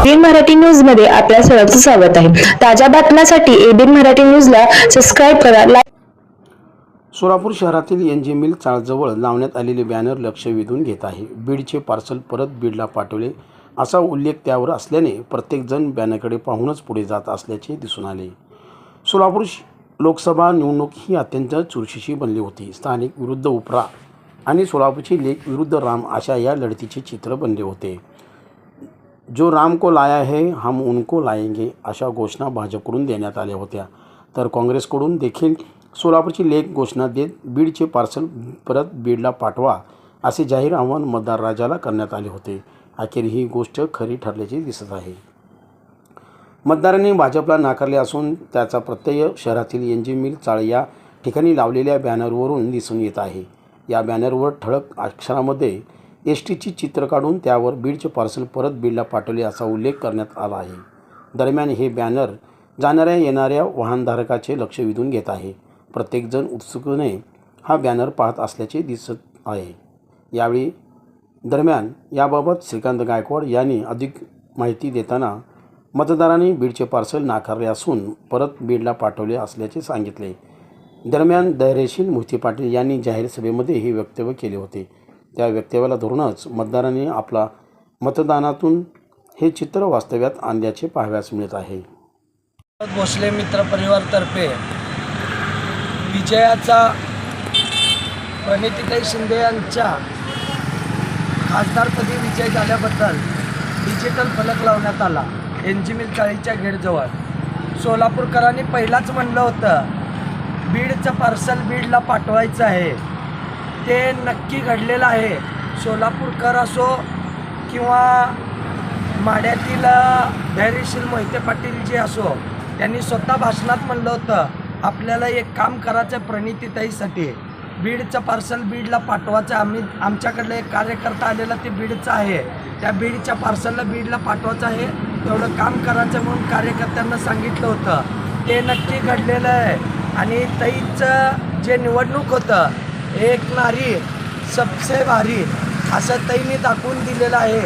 ABN Marathi न्यूजमध्ये आपल्या सर्वांचं स्वागत आहे. ताज्या बातम्यांसाठी एबीएन मराठी न्यूजला सबस्क्राईब करा लाईक सोलापूर शहरातील एन जी मिल चाळजवळ लावण्यात आलेले बॅनर लक्ष वेधून घेत आहे. बीडचे पार्सल परत बीडला पाठवले असा उल्लेख त्यावर असल्याने प्रत्येकजण बॅनरकडे पाहूनच पुढे जात असल्याचे दिसून आले. सोलापूर श- लोकसभा निवडणूक ही अत्यंत चुरशीची बनली होती. स्थानिक विरुद्ध उपरा आणि सोलापूरची लेख विरुद्ध राम अशा या लढतीचे चित्र बनले होते. जो राम को लाया है हम उनको लाएंगे अशा घोषणा भाजपकडून देण्यात आल्या होत्या. तर काँग्रेसकडून देखील सोलापूरची लेख घोषणा देत बीडचे पार्सल परत बीडला पाठवा असे जाहीर आव्हान मतदार राजाला करण्यात आले होते. अखेर ही गोष्ट खरी ठरल्याचे दिसत आहे. मतदारांनी भाजपला नाकारले असून त्याचा प्रत्यय शहरातील एन जी मिल चाळ या ठिकाणी लावलेल्या बॅनरवरून दिसून येत आहे. या बॅनरवर ठळक अक्षरामध्ये एस टीची चित्र काढून त्यावर बीडचे पार्सल परत बीडला पाठवले असा उल्लेख करण्यात आला आहे. दरम्यान हे बॅनर जाणाऱ्या येणाऱ्या वाहनधारकाचे लक्ष वेधून घेत आहे. प्रत्येकजण उत्सुकतेने हा बॅनर पाहत असल्याचे दिसत आहे. यावेळी दरम्यान याबाबत श्रीकांत गायकवाड यांनी अधिक माहिती देताना मतदारांनी बीडचे पार्सल नाकारले असून परत बीडला पाठवले असल्याचे सांगितले. दरम्यान धैर्यशील मोहिते पाटील यांनी जाहीर सभेमध्ये हे वक्तव्य केले होते. त्या वक्तव्याला धरूनच मतदारांनी आपला मतदानातून हे चित्र वास्तव्यात आणल्याचे पाहाव्यास मिळत आहे. भोसले मित्र परिवारतर्फे विजयाचा प्रणितीताई शिंदे यांच्या खासदारपदी विजय झाल्याबद्दल डिजिटल फलक लावण्यात आला. N G mill चाळीच्या गेटजवळ. सोलापूरकरांनी पहिलाच म्हणलं होतं बीडचं पार्सल बीडला पाठवायचं आहे. ते नक्की घडलेलं आहे. सोलापूरकर असो किंवा माड्यातील धैर्यशील मोहिते पाटील जे असो त्यांनी स्वतः भाषणात म्हणलं होतं आपल्याला एक काम करायचं आहे प्रणितीताईसाठी बीडचं पार्सल बीडला पाठवायचं. आहे. आम्ही आमच्याकडलं एक कार्यकर्ता आलेला ते बीडचं आहे. त्या बीडच्या पार्सलला बीडला पाठवायचं आहे. तेवढं काम करायचं म्हणून कार्यकर्त्यांना सांगितलं होतं. ते नक्की घडलेलं आहे. आणि ताईचं जे निवडणूक होतं एक नारी सबसे भारी असं ताईने दाखवून दिलेलं आहे.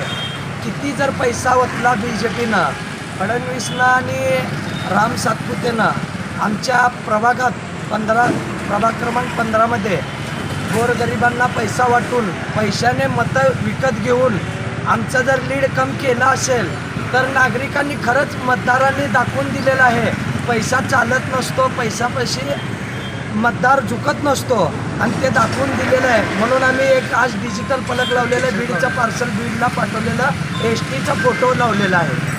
किती जर पैसा ओतला बी जे पीनं फडणवीसनं आणि राम सातपुतेनं आमच्या प्रभागात पंधरा प्रभाग क्रमांक पंधरामध्ये गोरगरिबांना पैसा वाटून पैशाने मतं विकत घेऊन आमचं जर लीड कम केलं असेल तर नागरिकांनी खरंच मतदारांनी दाखवून दिलेलं आहे. पैसा चालत नसतो पैशापाशी मतदार झुकत नसतो आणि ते दाखवून दिलेलं आहे. म्हणून आम्ही एक आज डिजिटल फलक लावलेलं आहे. बीडचं पार्सल बीडला पाठवलेलं एस टीचा फोटो लावलेला आहे.